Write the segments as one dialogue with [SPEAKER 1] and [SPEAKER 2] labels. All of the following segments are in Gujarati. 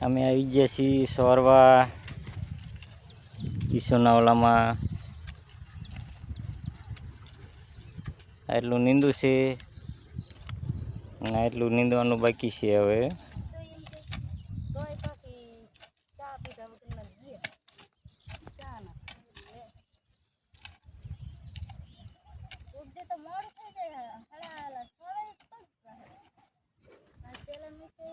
[SPEAKER 1] અમે આવી ગયા છીએ સોરવા, ઈસોનાવલામાં. આટલું નીંદું છે અને આટલું નીંદવાનું બાકી છે હવે.
[SPEAKER 2] મોડું હળા હળા સોળાય તો જ રહે આ પેલા નીચે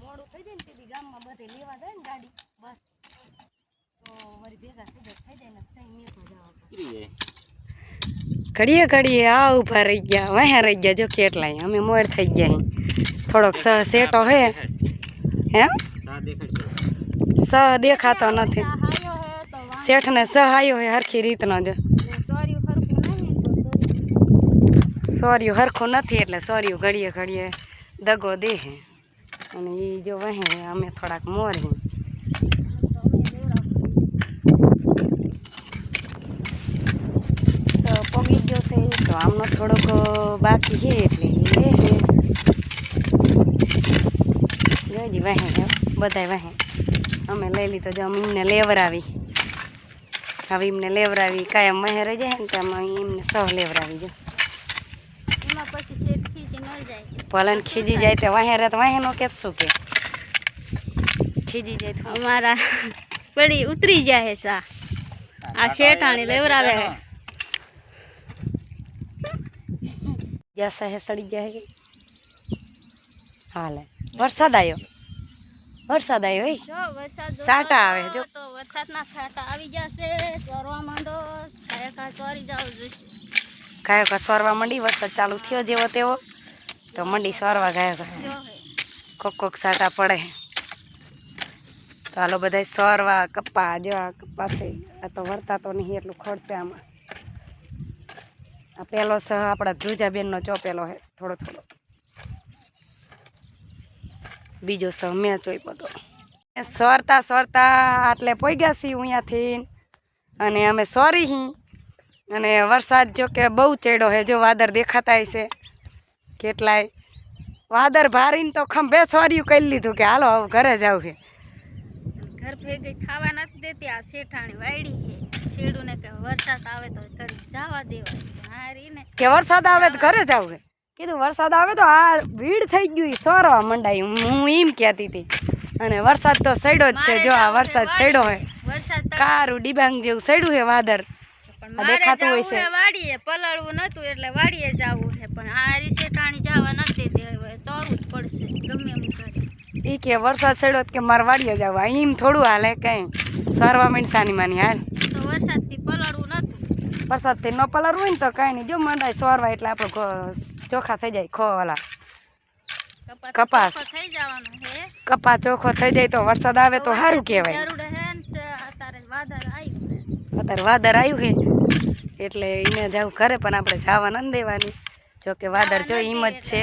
[SPEAKER 2] મોડું થઈ જાય ને તેથી ગામમાં બધે લેવા જાય ને ગાડી બસ. તો વળી ભેગા થઈ જાય થઈ જાય ને ચાઈ મેકો જવા
[SPEAKER 3] ઘડીએ ઘડીએ આ ઊભા રહી ગયા વાહ્યા રહી ગયા જો કેટલાય અમે મોર થઈ ગયા અહીં. થોડોક સ સેટો હે. હે? સ દેખાતો નથી.
[SPEAKER 2] હાયો હે તો વાંધો
[SPEAKER 3] શેઠને સહાયો હે હરખી રીતનો જો.
[SPEAKER 2] નહીં. સોર્યું ખરખું નહીં તો
[SPEAKER 3] સોર્યું હરખું નથી એટલે સોર્યું ઘડીએ ઘડીએ દગો દે હે. અને એ જો વહે અમે થોડાક મોરી તો પગી ગયો છે તો આમનો થોડોક બાકી છે એટલે લે હે વહે બધાય વહે અમે લઈ લીધો જો, અમે એમને લેવરાવી. હવે એમને લેવરાવી, કાયમ મહેર જાય ને, તો અમે એમને સહ લેવરાવી, જો.
[SPEAKER 2] એમાં પછી
[SPEAKER 3] પલન ખીજી જાય તો વાહે રે તો વાહે નો કે શું કે? ખીજી જાય તો
[SPEAKER 2] અમારા પડી ઉતરી જાય સા આ. શેઠાણી લેવરાવે હે
[SPEAKER 3] જસા હે સડી જાય કે હાલે. વરસાદ આવ્યો વરસાદ આવ્યો એ
[SPEAKER 2] વરસાદ
[SPEAKER 3] સાટા આવે, જો.
[SPEAKER 2] તો વરસાદના સાટા આવી જશે. ચોરવા માંડો. ચોરી જાવ જોઈશે
[SPEAKER 3] ગાયો સોરવા મંડી, વરસાદ ચાલુ થયો જેવો તેવો, તો મંડી સોરવા ગાયો કોક કોક સાટા પડે. તો હાલો બધા સોરવા કપ્પા, જો આ કપ્પા છે, આ તો વરતા તો નહીં, એટલું ખોડશે આમાં. આ પેલો સહ આપણા ધ્રુજાબેનનો ચોપેલો હે થોડો થોડો. બીજો સહ મેં ચોઈપો હતો સોરતા સોરતા આટલે પોઈ ગયા છીએ અહીંયાથી. અને અમે સોરી હી. અને વરસાદ જો કે બહુ ચડ્યો છે જો વાદળ દેખાતા છે. કેટલાય? વાદળ ભારીને તો ખંભે સોર્યું કરી લીધું કે હાલો હવે ઘરે જાવ છે.
[SPEAKER 2] ઘર ભેગી ખાવા નથી દેતી આ શેઠાણી વાયડી હે ખેડૂને કે વરસાદ આવે તો કરી જવા દેવાય
[SPEAKER 3] કે વરસાદ આવે તો ઘરે જાવ છે. કીધું વરસાદ આવે તો આ ભીડ થઈ ગયું સોરવા મંડાઈ. હું એમ કહેતી હતી. અને વરસાદ તો સડ્યો જ છે જો આ વરસાદ સડ્યો હે
[SPEAKER 2] વરસાદ તો
[SPEAKER 3] કારું ડિબાંગ જેવું સડ્યું છે વાદળ. દેખાતું હોય છે.
[SPEAKER 2] વાડીએ પલળવું નતું એટલે વાડીએ જવું છે પણ આ રીસે ટાણી જવા નથી ચોરવું જ પડશે ગમે એમ કરે.
[SPEAKER 3] એ કે વરસાદ ચડ્યો કે મારે વાડીએ જવું. એમ થોડું હાલે કઈ. સરવા મીંડ સાની માની હાલ.
[SPEAKER 2] તો વરસાદથી પલળવું નતું.
[SPEAKER 3] વરસાદથી ન પલળવું હોય ને તો કાંઈ નહીં. જો મંડાય સોરવા એટલે આપણે ચોખા થઈ જાય ખો
[SPEAKER 2] કપાસ
[SPEAKER 3] કપાસ.
[SPEAKER 2] ચોખો થઈ
[SPEAKER 3] જાય તો વરસાદ આવે તો સારું કહેવાય
[SPEAKER 2] જરૂર હે ને ચ- અત્યારે વાદળ આવ્યું હે.
[SPEAKER 3] અત્યારે વાદળ આવ્યું છે. એટલે એને જવું ઘરે પણ આપણે જવા ન દેવાની. જો કે વાદળ જો એમ જ છે.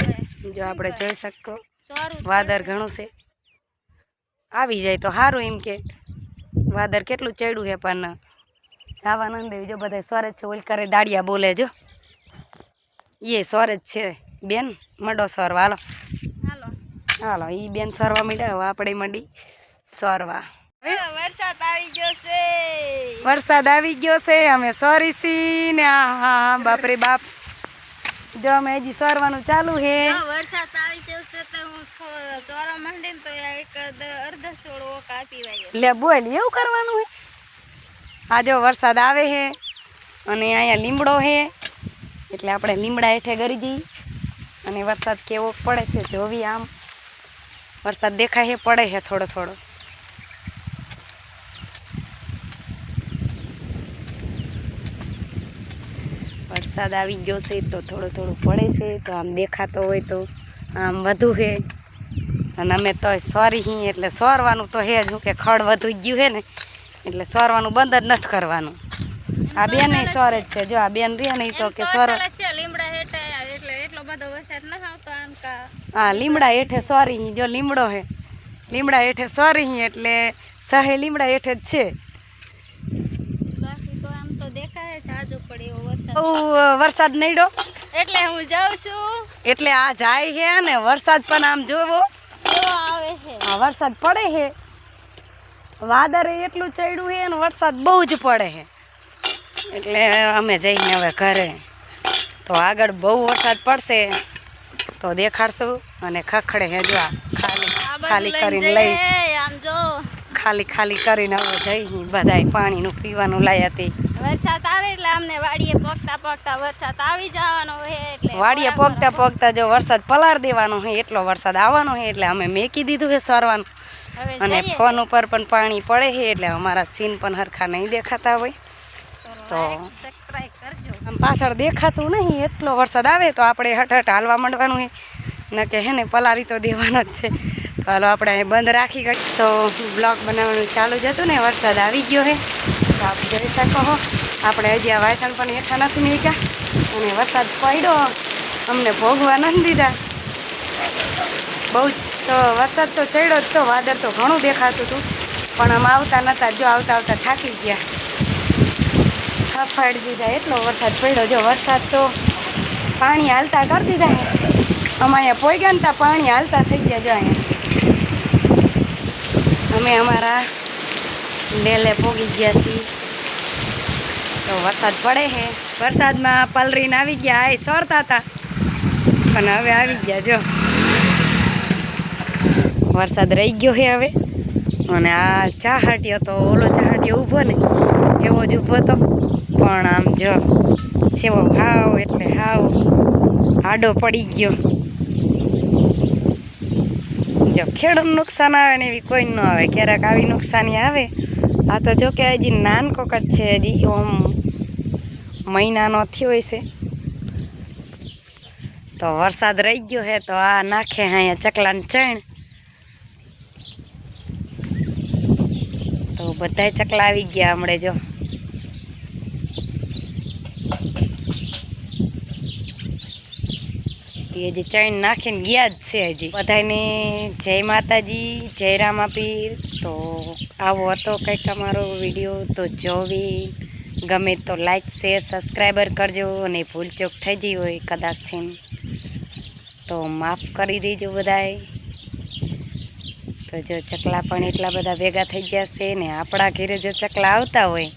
[SPEAKER 3] જો આપણે જોઈ શકો
[SPEAKER 2] વાદર
[SPEAKER 3] વાદળ ઘણું છે. આવી જાય તો સારું એમ કે. વાદર કેટલું ચડ્યું છે પણ જવા ન દેવી. જો બધા સ્વરેજ છે ઓલ કરે દાડિયા બોલે જો. એ સ્વરેજ છે. બેન મડો સરવા હાલો
[SPEAKER 2] હાલો.
[SPEAKER 3] હાલો એ બેન સરવા હવે આપણે મંડી સરવા
[SPEAKER 2] વરસાદ આવી ગયો છે.
[SPEAKER 3] વરસાદ આવી ગયો છે અમે સોરી સી ને આ હા હા બાપરે બાપ. જો અમે હજી સરવાનું ચાલુ છે.
[SPEAKER 2] વરસાદ આવી છે તો હું ચોરા માંડીને તો એક દ- સોળો કાપી વાગ્યો
[SPEAKER 3] લે બોલ એવું કરવાનું હે આ જો વરસાદ આવે છે અને અહીંયા લીમડો છે એટલે આપણે લીમડા હેઠે ગરી જઈ અને વરસાદ કેવો પડે છે જોવી આમ. વરસાદ દેખાય છે પડે છે થોડો થોડો. વરસાદ આવી ગયો છે તો થોડું થોડું પડે છે તો આમ દેખાતો હોય તો આમ વધુ છે અને અમે તો સોરી હી એટલે સોરવાનું તો હે જ. હું કે ખડ વધુ ગયું છે ને એટલે સોરવાનું બંધ જ નથી કરવાનું. આ બેન સોરે જ છે. જો આ બેન રે નહીં તો કે સોર હા લીમડા હેઠે સોરી હી. જો લીમડો હે. લીમડા હેઠે સોરી હી એટલે સહે લીમડા હેઠે જ છે.
[SPEAKER 2] દેખાય છે પડે એવો વરસાદ
[SPEAKER 3] વરસાદ નડ્યો?
[SPEAKER 2] એટલે હું જાઉં છું.
[SPEAKER 3] એટલે આ જાય છે ને વરસાદ પણ આમ જોવો.
[SPEAKER 2] આવે છે.
[SPEAKER 3] વરસાદ પડે છે વાદળે એટલું ચડ્યું છે અને વરસાદ બહુ જ પડે છે એટલે અમે જઈને હવે ઘરે. તો આગળ બહુ વરસાદ પડશે. તો દેખાડશું અને ખખડે છે જો ખાલી ખાલી કરીને લઈ ખાલી ખાલી કરીને હવે જઈ બધાય પાણીનું પીવાનું લાયા હતી
[SPEAKER 2] વરસાદ આવે એટલે અમને વાડીએ પગતા પગતા વરસાદ આવી જવાનો એટલે
[SPEAKER 3] વાડીએ પોગતા પોગતા જો વરસાદ પલાર દેવાનો હોય એટલો વરસાદ આવવાનો હોય એટલે અમે મેકી દીધું છે સરવાનું. અને ફોન ઉપર પણ પાણી પડે છે એટલે અમારા સીન પણ હરખા નહીં દેખાતા હોય. તો આમ પાછળ દેખાતું નહીં એટલો વરસાદ આવે તો આપણે હઠ હાલવા માંડવાનું હોય ન કે હે ને પલારી તો દેવાના જ છે. હાલો, આપણે અહીં બંધ રાખી ગઈ. તો બ્લોગ બનાવવાનું ચાલુ જ હતું ને, વરસાદ આવી ગયો છે. તો આપ જોઈ શકો હો. આપણે હજી આ વાસણ પણ હેઠા નથી મીકા અને વરસાદ પડ્યો. અમને ભોગવા નથી દીધા. બહુ તો વરસાદ તો ચડ્યો જ તો, વાદળ તો ઘણું દેખાતું હતું. પણ અમે આવતા નહોતા જો આવતા આવતા થાકી ગયા. ફાફાડી દીધા, એટલો વરસાદ પડ્યો. જો વરસાદ તો પાણી હાલતા કરી દીધા ને અમે અહીંયા પોઈગા ને પાણી હાલતા થઈ ગયા જો અહીંયા. અમે અમારા ડેલે પોગી ગયા છીએ. તો વરસાદ પડે છે વરસાદમાં પલરીને આવી ગયા એ સરતા હતા. પણ હવે આવી ગયા, જો. વરસાદ રહી ગયો છે હવે. અને આ ચાહાટ્યો તો ઓલો ચાહાટ્યો ઊભો ને, એવો જ ઊભો હતો. પણ આમ જો છેવો હાવ એટલે હાવ આડો પડી ગયો. જો, ખેડૂત નુકસાન આવે ને એવી કોઈ ન આવે, ક્યારેક આવી નુકસાની આવે. આ તો જો કે હજી નાનકોક જ છે, હજી ઓમ મહિનાનો થયો હશે તો વરસાદ રહી ગયો છે તો આ નાખે અહીંયા ચકલાની ચણ. તો બધાય ચકલા આવી ગયા હમણે જો. એ હજી ચણ નાખીને ગયા જ છે હજી. બધાને જય માતાજી, જય રામાપીર. તો આવો હતો કંઈક અમારો વીડિયો, તો જોવી. ગમે તો લાઈક શેર સબસ્ક્રાઈબર કરજો અને ભૂલચોક થઈ ગઈ હોય કદાચ તો માફ કરી દેજો બધાએ તો જો ચકલા પણ એટલા બધા ભેગા થઈ ગયા છે ને આપણા ઘરે જો ચકલા આવતા હોય,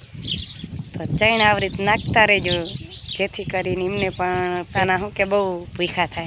[SPEAKER 3] તો ચૈણ આવરીત નાખતા રહેજો. જેથી કરીને એમને પણ પાના શું કે બહુ ભૂખા થાય.